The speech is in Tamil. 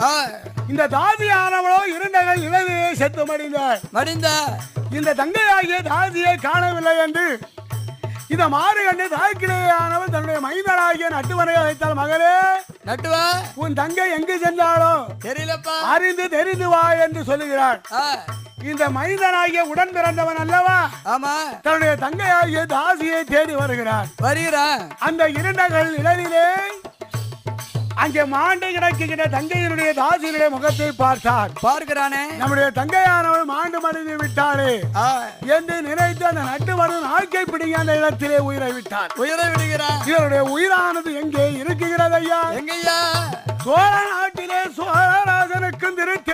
ஆ, இந்த தாதியானவளோ இருண்டகள் இளவிலே செத்து மடிந்தாள் மடிந்த இந்த தங்கையாகிய தாதியை காணவில்லை என்று இந்த மாறு கண்டு தாய்க்கிடையானவள் தன்னுடைய மைந்தனாகிய நட்டுவனை அழைத்தாள் மகளே நட்டுவா? உன் தங்கை எங்கு சென்றாளோ? தெரியலப்பா. அறிந்து தெரிந்து வா என்று சொல்லுகிறாள். இந்த மைந்தனாகிய உடன் பிறந்தவன் அல்லவா? ஆமா. தன்னுடைய தங்கையாகிய தாசியை தேடி வருகிறான். வருகிறான். அந்த இருண்டகள் நிழலிலே அங்கே மாண்டு கிடக்குகிற தங்கையினுடைய தாசியினுடைய முகத்தை பார்த்தார். பார்க்கிறானே? நம்முடைய தங்கையானவள் மாண்டு மடிந்து விட்டாளே. ஆ, என்று நினைத்து அந்த நட்டு வரும் நாய்க்கை பிடிங்க அந்த இடத்திலே உயிரை விட்டார். உயிரை விடுகிறான் இவருடைய உயிரானது எங்கே இருக்குகிறது ஐயா? எங்கய்யா? சோழ